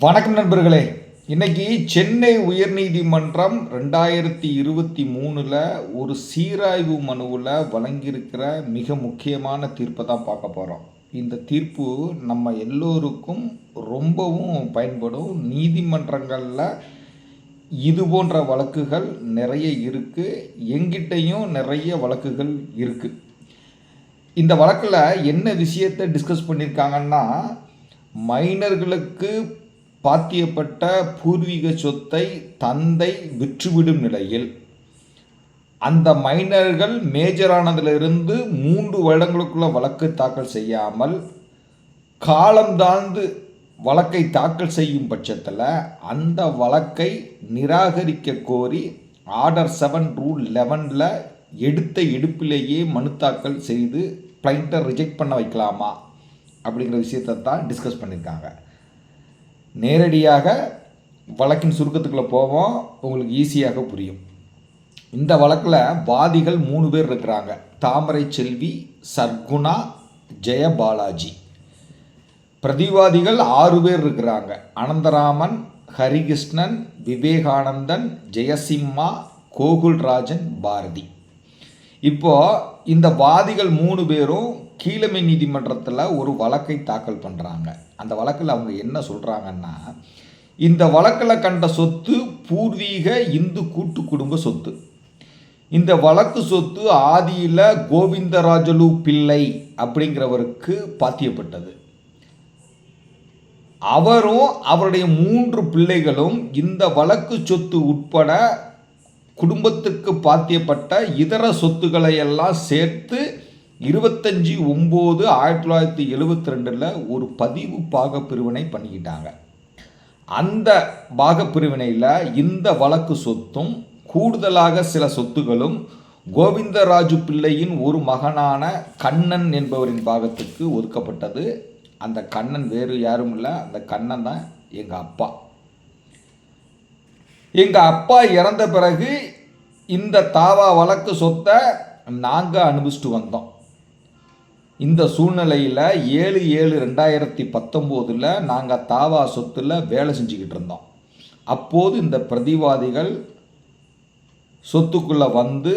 வணக்கம் நண்பர்களே. இன்னைக்கு சென்னை உயர்நீதிமன்றம் ரெண்டாயிரத்தி இருபத்தி மூணில் ஒரு சீராய்வு மனுவில் வழங்கியிருக்கிற மிக முக்கியமான தீர்ப்பை தான் பார்க்க போகிறோம் இந்த தீர்ப்பு நம்ம எல்லோருக்கும் ரொம்பவும் பயன்படும். நீதிமன்றங்களில் இது போன்ற வழக்குகள் நிறைய இருக்குது எங்கிட்டையும் நிறைய வழக்குகள் இருக்குது இந்த வழக்கில் என்ன விஷயத்தை டிஸ்கஸ் பண்ணியிருக்காங்கன்னா மைனர்களுக்கு பாத்தியப்பட்ட பூர்வீக சொத்தை தந்தை விற்றுவிடும் நிலையில் அந்த மைனர்கள் மேஜரானதிலிருந்து மூன்று வருடங்களுக்குள்ள வழக்கு தாக்கல் செய்யாமல் காலம் தாழ்ந்து வழக்கை தாக்கல் செய்யும் பட்சத்தில் அந்த வழக்கை நிராகரிக்க கோரி ஆர்டர் செவன் ரூல் லெவனில் எடுத்த எடுப்பிலேயே மனு தாக்கல் செய்து கிளைண்ட்டை ரிஜெக்ட் பண்ண வைக்கலாமா அப்படிங்கிற விஷயத்தை தான் டிஸ்கஸ் பண்ணியிருக்காங்க. நேரடியாக வழக்கின் சுருக்கத்துக்குள்ளே போவோம். உங்களுக்கு ஈஸியாக புரியும். இந்த வழக்கில் வாதிகள் மூணு பேர் இருக்கிறாங்க. தாமரை செல்வி சர்க்குணா ஜெயபாலாஜி பிரதிவாதிகள் ஆறு பேர் இருக்கிறாங்க. அனந்தராமன் ஹரிகிருஷ்ணன் விவேகானந்தன் ஜெயசிம்மா கோகுல்ராஜன் பாரதி. இப்போது இந்த வாதிகள் மூணு பேரும் கீழமை நீதிமன்றத்தில் ஒரு வழக்கை தாக்கல் பண்ணுறாங்க அந்த வழக்கில் அவங்க என்ன சொல்கிறாங்கன்னா இந்த வழக்கில் கண்ட சொத்து பூர்வீக இந்து கூட்டு குடும்ப சொத்து. இந்த வழக்கு சொத்து ஆதியில் கோவிந்தராஜலு பிள்ளை அப்படிங்கிறவருக்கு பாத்தியப்பட்டது. அவரும் அவருடைய மூன்று பிள்ளைகளும் இந்த வழக்கு சொத்து உட்பட குடும்பத்துக்கு பாத்தியப்பட்ட இதர சொத்துக்களை எல்லாம் சேர்த்து இருபத்தஞ்சி ஒம்பது ஆயிரத்தி தொள்ளாயிரத்தி எழுபத்தி ரெண்டில் ஒரு பதிவு பாகப்பிரிவினை பண்ணிக்கிட்டாங்க. அந்த பாகப்பிரிவினையில் இந்த வழக்கு சொத்தும் கூடுதலாக சில சொத்துகளும் கோவிந்தராஜு பிள்ளையின் ஒரு மகனான கண்ணன் என்பவரின் பாகத்துக்கு ஒதுக்கப்பட்டது. அந்த கண்ணன் வேறு யாரும் இல்லை அந்த கண்ணன் தான் எங்கள் அப்பா. எங்கள் அப்பா இறந்த பிறகு இந்த தாவா வழக்கு சொத்தை நாங்கள் அனுபவிச்சுட்டு வந்தோம். இந்த சூழ்நிலையில் ஏழு ஏழு ரெண்டாயிரத்தி பத்தொம்போதில் நாங்கள் தாவா சொத்தில் வேலை செஞ்சுக்கிட்டு இருந்தோம். அப்போது இந்த பிரதிவாதிகள் சொத்துக்குள்ளே வந்து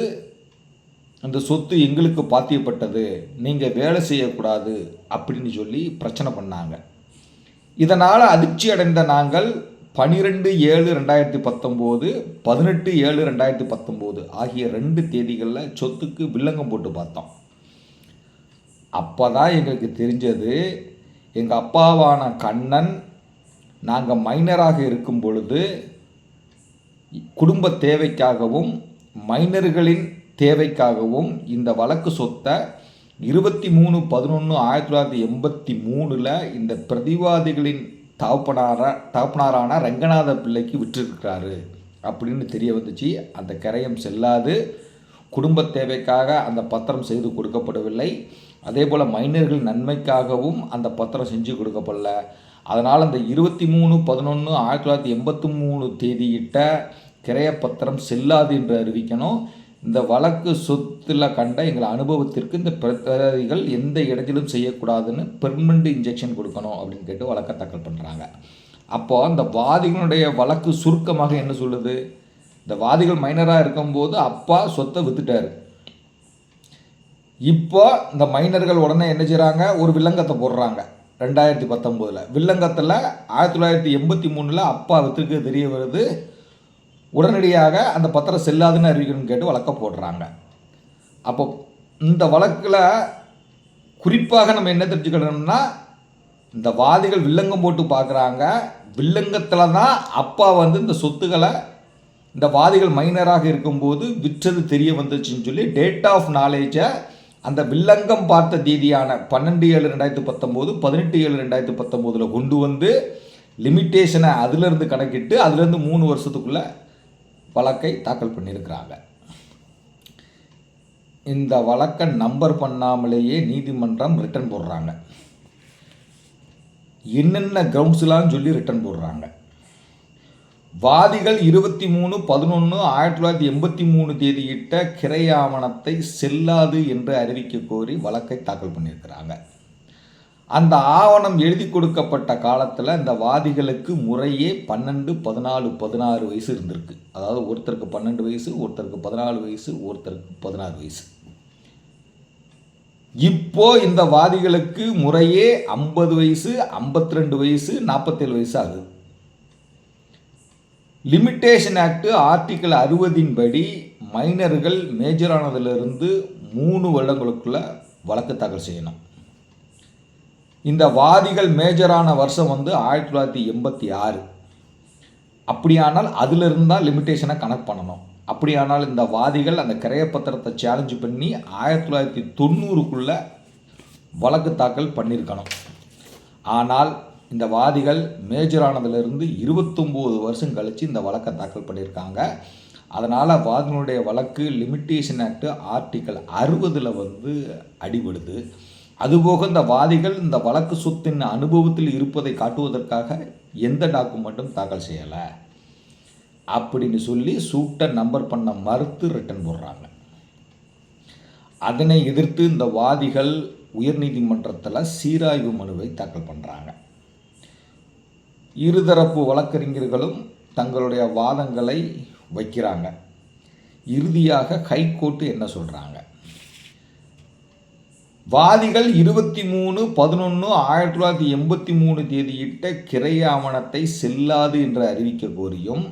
அந்த சொத்து எங்களுக்கு பாத்தியப்பட்டது நீங்கள் வேலை செய்யக்கூடாது அப்படின்னு சொல்லி பிரச்சனை பண்ணாங்க. இதனால் அதிர்ச்சி அடைந்த நாங்கள் பனிரெண்டு ஏழு ரெண்டாயிரத்தி பத்தொம்போது பதினெட்டு ஏழு ரெண்டாயிரத்தி பத்தொம்போது ஆகிய ரெண்டு தேதிகளில் சொத்துக்கு வில்லங்கம் போட்டு பார்த்தோம். அப்போ தான் எங்களுக்கு தெரிஞ்சது எங்கள் அப்பாவான கண்ணன் நாங்கள் மைனராக இருக்கும் பொழுது குடும்ப தேவைக்காகவும் மைனர்களின் தேவைக்காகவும் இந்த வழக்கு சொத்தை இருபத்தி மூணு பதினொன்று ஆயிரத்தி தொள்ளாயிரத்தி எண்பத்தி மூணில் இந்த பிரதிவாதிகளின் தகப்பனாரா தகப்பனாரான ரங்கநாத பிள்ளைக்கு விட்டிருக்கிறாரு. அப்படின்னு தெரிய வந்துச்சு. அந்த கரையம் செல்லாது. குடும்ப தேவைக்காக அந்த பத்திரம் செய்து கொடுக்கப்படவில்லை. அதே போல் மைனர்கள் நன்மைக்காகவும் அந்த பத்திரம் செஞ்சு கொடுக்கப்படல. அதனால் அந்த இருபத்தி மூணு பதினொன்று ஆயிரத்தி தொள்ளாயிரத்தி எண்பத்தி மூணு தேதியிட்ட கிரையப்பத்திரம் செல்லாது என்று அறிவிக்கணும். இந்த வழக்கு சொத்தில் கண்ட எங்கள் அனுபவத்திற்கு இந்த பிரதிகள் எந்த இடத்திலும் செய்யக்கூடாதுன்னு பெர்மனண்ட் இன்ஜெக்ஷன் கொடுக்கணும் அப்படின்னு கேட்டு வழக்கை தாக்கல் பண்ணுறாங்க அப்போது அந்த வாதிகளுடைய வழக்கு சுருக்கமாக என்ன சொல்லுது? இந்த வாதிகள் மைனராக இருக்கும்போது அப்பா சொத்தை வித்துட்டாரு. இப்போ இந்த மைனர்கள் உடனே என்ன செய்கிறாங்க ஒரு வில்லங்கத்தை போடுறாங்க. ரெண்டாயிரத்தி பத்தொம்போதில் வில்லங்கத்தில் ஆயிரத்தி தொள்ளாயிரத்தி எண்பத்தி மூணில் அப்பா வித்துக்கு தெரிய வருது. உடனடியாக அந்த பத்திரம் செல்லாதுன்னு அறிவிக்கணும்னு கேட்டு வழக்க போடுறாங்க. அப்போ இந்த வழக்கில் குறிப்பாக நம்ம என்ன தெரிஞ்சுக்கணும்னா இந்த வாதிகள் வில்லங்கம் போட்டு பார்க்குறாங்க. வில்லங்கத்தில் தான் அப்பா வந்து இந்த சொத்துக்களை இந்த வாதிகள் மைனராக இருக்கும்போது விற்றது தெரிய வந்துச்சுன்னு சொல்லி டேட் ஆஃப் நாலேஜை அந்த வில்லங்கம் பார்த்த தேதியான பன்னெண்டு ஏழு ரெண்டாயிரத்து பத்தொம்போது பதினெட்டு ஏழு ரெண்டாயிரத்தி பத்தொம்போதில் கொண்டு வந்து லிமிட்டேஷனை அதிலிருந்து கணக்கிட்டு அதுலேருந்து மூணு வருஷத்துக்குள்ளே வழக்கை தாக்கல் பண்ணியிருக்கிறாங்க. இந்த வழக்கை நம்பர் பண்ணாமலேயே நீதிமன்றம் ரிட்டர்ன் போடுறாங்க. என்னென்ன கிரவுண்ட்ஸ்லாம் சொல்லி ரிட்டர்ன் போடுறாங்க. வாதிகள் இருபத்தி மூணு பதினொன்று ஆயிரத்தி தொள்ளாயிரத்தி எண்பத்தி மூணு தேதியிட்ட கிரை ஆவணத்தை செல்லாது என்று அறிவிக்க கோரி வழக்கை தாக்கல் பண்ணியிருக்கிறாங்க. அந்த ஆவணம் எழுதி கொடுக்கப்பட்ட காலத்தில் இந்த வாதிகளுக்கு முறையே பன்னெண்டு பதினாலு பதினாறு வயசு இருந்திருக்கு. அதாவது ஒருத்தருக்கு பன்னெண்டு வயசு ஒருத்தருக்கு பதினாலு வயசு ஒருத்தருக்கு பதினாறு வயசு. இப்போ இந்த வாதிகளுக்கு முறையே ஐம்பது வயசு ஐம்பத்தி ரெண்டு வயசு நாற்பத்தேழு வயசு ஆகுது. லிமிட்டேஷன் ஆக்ட் ஆர்டிக்கல் அறுபதின் படி மைனர்கள் மேஜரானதிலிருந்து மூணு வருடங்களுக்குள்ள வழக்கு தாக்கல் செய்யணும். இந்த வாதிகள் மேஜரான வருஷம் வந்து ஆயிரத்தி தொள்ளாயிரத்தி எண்பத்தி ஆறு. அப்படியானால் அதிலிருந்து தான் லிமிட்டேஷனை கனெக்ட் பண்ணணும். அப்படியானால் இந்த வாதிகள் அந்த கிரையப்பத்திரத்தை சேலஞ்சு பண்ணி ஆயிரத்தி தொள்ளாயிரத்தி தொண்ணூறுக்குள்ளே வழக்கு தாக்கல் பண்ணியிருக்கணும் ஆனால் இந்த வாதிகள் மேஜரானதுலேருந்து இருபத்தொம்போது வருஷம் கழித்து இந்த வழக்கை தாக்கல் பண்ணியிருக்காங்க அதனால் வாதிகளுடைய வழக்கு லிமிட்டேஷன் ஆக்ட் ஆர்டிக்கல் அறுபதில் வந்து அடிபடுது. அதுபோக இந்த வாதிகள் இந்த வழக்கு சொத்தின் அனுபவத்தில் இருப்பதை காட்டுவதற்காக எந்த டாக்குமெண்ட்டும் தாக்கல் செய்யலை. அப்படின்னு சொல்லி சூட்டை நம்பர் பண்ண மறுத்து ரிட்டன் போடுறாங்க. அதனை எதிர்த்து இந்த வாதிகள் உயர்நீதிமன்றத்தில் சீராய்வு மனுவை தாக்கல் பண்ணுறாங்க இருதரப்பு வழக்கறிஞர்களும் தங்களுடைய வாதங்களை வைக்கிறாங்க. இறுதியாக ஹைகோர்ட்டு என்ன சொல்கிறாங்க வாதிகள் இருபத்தி மூணு பதினொன்று ஆயிரத்தி தொள்ளாயிரத்தி எண்பத்தி மூணு தேதியிட்ட கிரை ஆவணத்தை செல்லாது என்று அறிவிக்க கோரியும்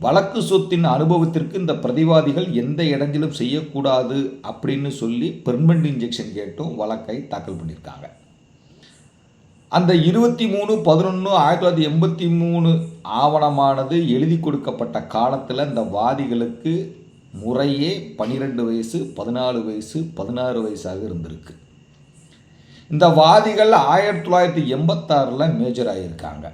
வழக்கு சொத்தின் அனுபவத்திற்கு இந்த பிரதிவாதிகள் எந்த இடைஞ்சலும் செய்யக்கூடாது அப்படின்னு சொல்லி பெர்மனண்ட் இன்ஜெக்ஷன் கேட்டும் வழக்கை தாக்கல் பண்ணியிருக்காங்க. அந்த இருபத்தி மூணு பதினொன்று ஆயிரத்தி தொள்ளாயிரத்தி எண்பத்தி மூணு ஆவணமானது எழுதி கொடுக்கப்பட்ட காலத்தில் இந்த வாதிகளுக்கு முறையே பன்னிரெண்டு வயசு பதினாலு வயசு பதினாறு வயசாக இருந்திருக்கு. இந்த வாதிகள் ஆயிரத்தி தொள்ளாயிரத்தி எண்பத்தாறில் மேஜர் ஆகியிருக்காங்க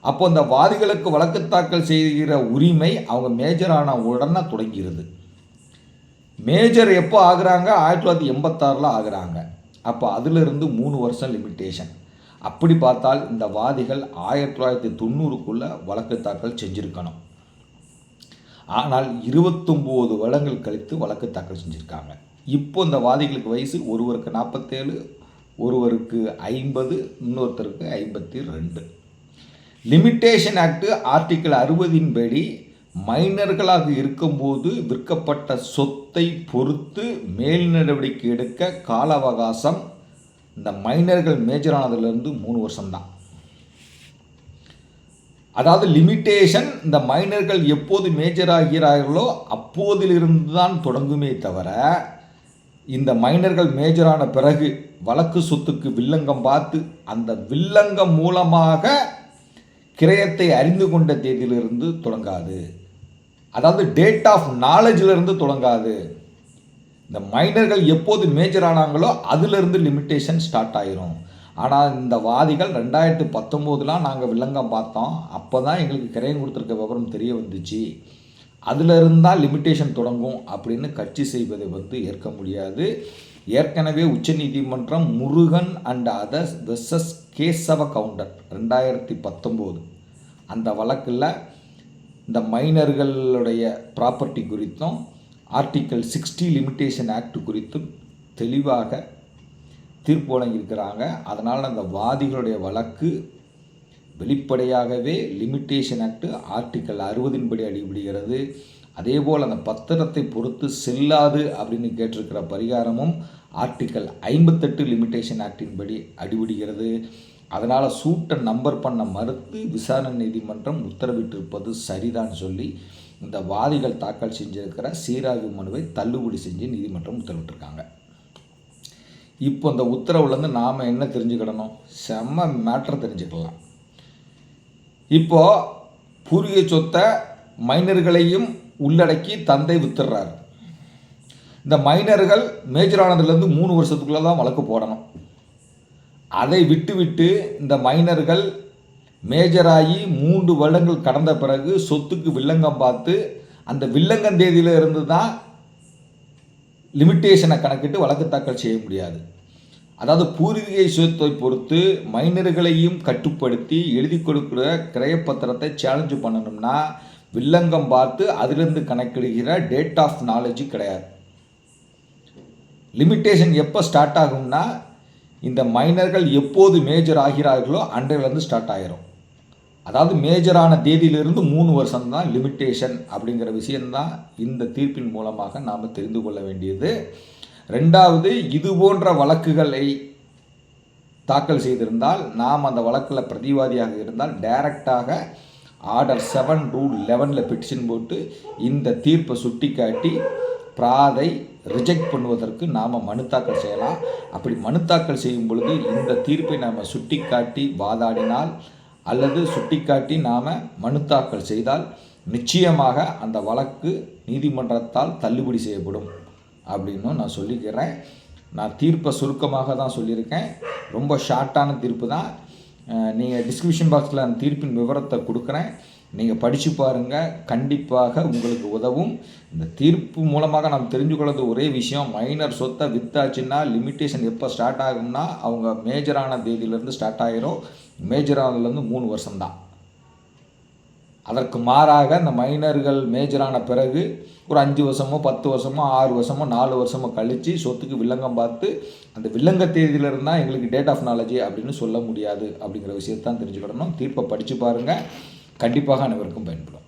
அப்போ இந்த வாதிகளுக்கு வழக்கு தாக்கல் செய்கிற உரிமை அவங்க மேஜர் ஆன உடனே தொடங்கிடுது மேஜர் எப்போ ஆகுறாங்க? ஆயிரத்தி தொள்ளாயிரத்தி எண்பத்தாறில் ஆகுறாங்க. அப்போ அதிலிருந்து மூணு வருஷம் லிமிட்டேஷன் அப்படி பார்த்தால் இந்த வாதிகள் ஆயிரத்தி தொள்ளாயிரத்தி தொண்ணூறுக்குள்ளே வழக்கு தாக்கல் செஞ்சுருக்கணும். ஆனால் இருபத்தொம்போது வருடங்கள் கழித்து வழக்கு தாக்கல் செஞ்சுருக்காங்க. இப்போ இந்த வாதிகளுக்கு வயசு ஒருவருக்கு நாற்பத்தேழு ஒருவருக்கு ஐம்பது இன்னொருத்தருக்கு ஐம்பத்தி ரெண்டு லிமிட்டேஷன் ஆக்ட் ஆர்டிக்கிள் அறுபதின் படி மைனர்களாக இருக்கும்போது விற்கப்பட்ட சொத்தை பொறுத்து மேல் நடவடிக்கை எடுக்க கால அவகாசம் இந்த மைனர்கள் மேஜரானதுலேருந்து மூணு வருஷம்தான். அதாவது லிமிட்டேஷன் இந்த மைனர்கள் எப்போது மேஜர் ஆகிறார்களோ அப்போதிலிருந்து தான் தொடங்குமே தவிர இந்த மைனர்கள் மேஜரான பிறகு வழக்கு சொத்துக்கு வில்லங்கம் பார்த்து அந்த வில்லங்கம் மூலமாக கிரயத்தை அறிந்து கொண்ட தேதியிலிருந்து தொடங்காது. அதாவது டேட் ஆஃப் நாலேஜிலிருந்து தொடங்காது. இந்த மைனர்கள் எப்போது மேஜர் ஆனாங்களோ அதிலிருந்து லிமிட்டேஷன் ஸ்டார்ட் ஆயிரும். ஆனால் இந்த வாதிகள் ரெண்டாயிரத்து பத்தொம்போதுலாம் நாங்கள் வில்லங்கம் பார்த்தோம். அப்போ தான் எங்களுக்கு கிரையம் கொடுத்துருக்க விவரம் தெரிய வந்துச்சு. அதில் இருந்தால் லிமிட்டேஷன் தொடங்கும் அப்படின்னு கட்சி செய்வதை வந்து ஏற்க முடியாது. ஏற்கனவே உச்சநீதிமன்றம் Murugan and others versus Kesava Gounder ரெண்டாயிரத்தி பத்தொம்போது. அந்த வழக்கில் இந்த மைனர்களுடைய ப்ராப்பர்ட்டி குறித்தும் ஆர்டிக்கல் சிக்ஸ்டி லிமிட்டேஷன் ஆக்ட் குறித்தும் தெளிவாக தீர்ப்பு வழங்கியிருக்கிறாங்க அதனால் அந்த வாதிகளுடைய வழக்கு வெளிப்படையாகவே லிமிட்டேஷன் ஆக்ட் ஆர்டிக்கல் அறுபதின் படி அதே அதேபோல் அந்த பத்திரத்தை பொறுத்து செல்லாது அப்படின்னு கேட்டிருக்கிற பரிகாரமும் ஆர்டிக்கல் ஐம்பத்தெட்டு லிமிட்டேஷன் ஆக்டின்படி அடிபடுகிறது. அதனால் சூட்டை நம்பர் பண்ண மறுத்து விசாரணை நீதிமன்றம் உத்தரவிட்டிருப்பது சரிதான் சொல்லி இந்த வாதிகள் தாக்கல் செஞ்சிருக்கிற சீராய்வு மனுவை தள்ளுபடி செஞ்சு நீதிமன்றம் உத்தரவிட்டிருக்காங்க. இப்போ இந்த உத்தரவுலேருந்து நாம் என்ன தெரிஞ்சுக்கிடணும்? செம்ம மேட்ரு தெரிஞ்சுக்கலாம். இப்போது பூர்வீக சொத்தை மைனர்களையும் உள்ளடக்கி தந்தை வித்துடுறாரு. இந்த மைனர்கள் மேஜரானதுலேருந்து மூணு வருஷத்துக்குள்ளே தான் வழக்கு போடணும். அதை விட்டு விட்டு இந்த மைனர்கள் மேஜராகி மூன்று வருடங்கள் கடந்த பிறகு சொத்துக்கு வில்லங்கம் பார்த்து அந்த வில்லங்கம் தேதியில் இருந்து தான் லிமிட்டேஷனை கணக்கிட்டு வழக்கு தாக்கல் செய்ய முடியாது. அதாவது பூர்வீக சுயத்தை பொறுத்து மைனர்களையும் கட்டுப்படுத்தி எழுதி கொடுக்குற கிரயப்பத்திரத்தை சேலஞ்சு பண்ணணும்னா வில்லங்கம் பார்த்து அதிலிருந்து கணக்கிடுகிற டேட் ஆஃப் நாலேஜ் கிடையாது. லிமிட்டேஷன் எப்போ ஸ்டார்ட் ஆகும்னா இந்த மைனர்கள் எப்போது மேஜர் ஆகிறார்களோ அன்றையிலேருந்து ஸ்டார்ட் ஆகிரும் அதாவது மேஜரான தேதியிலிருந்து மூணு வருஷம் தான் லிமிட்டேஷன் அப்படிங்கிற விஷயந்தான் இந்த தீர்ப்பின் மூலமாக நாம் தெரிந்து கொள்ள வேண்டியது. ரெண்டாவது இது போன்ற வழக்குகளை தாக்கல் செய்திருந்தால் நாம் அந்த வழக்கில் பிரதிவாதியாக இருந்தால் டைரக்டாக ஆர்டர் செவன் ரூல் லெவனில் பெட்டிஷன் போட்டு இந்த தீர்ப்பை சுட்டி காட்டி பிராதை ரிஜெக்ட் பண்ணுவதற்கு நாம் மனு தாக்கல் செய்யலாம். அப்படி மனு தாக்கல் செய்யும் பொழுது இந்த தீர்ப்பை நாம் சுட்டி காட்டி வாதாடினால் அல்லது சுட்டிக்காட்டி நாம் மனு தாக்கல் செய்தால் நிச்சயமாக அந்த வழக்கு நீதிமன்றத்தால் தள்ளுபடி செய்யப்படும் அப்படின்னு நான் சொல்லிக்கிறேன். நான் தீர்ப்பை சுருக்கமாக தான் சொல்லியிருக்கேன். ரொம்ப ஷார்ட்டான தீர்ப்பு தான். நீங்கள் டிஸ்கிரிப்ஷன் பாக்ஸில் அந்த தீர்ப்பின் விவரத்தை கொடுக்குறேன். நீங்கள் படித்து பாருங்கள் கண்டிப்பாக உங்களுக்கு உதவும். இந்த தீர்ப்பு மூலமாக நாம் தெரிஞ்சுக்கொள்ளது ஒரே விஷயம். மைனர் சொத்தை வித்தாச்சுன்னா லிமிட்டேஷன் எப்போ ஸ்டார்ட் ஆகும்னா அவங்க மேஜரான தேதியிலேருந்து ஸ்டார்ட் ஆகிரும் மேஜரானதுலேருந்து மூணு வருஷம்தான். அதற்கு மாறாக இந்த மைனர்கள் மேஜரான பிறகு ஒரு அஞ்சு வருஷமோ பத்து வருஷமோ ஆறு வருஷமோ நாலு வருஷமோ கழித்து சொத்துக்கு வில்லங்கம் பார்த்து அந்த வில்லங்க தேதியில இருந்தால் எங்களுக்கு டேட் ஆஃப் நாலேஜ் அப்படின்னு சொல்ல முடியாது அப்படிங்கிற விஷயத்தான் தெரிஞ்சுக்கிடணும் தீர்ப்பை படித்து பாருங்கள் கண்டிப்பாக அனைவருக்கும் பயன்படும்.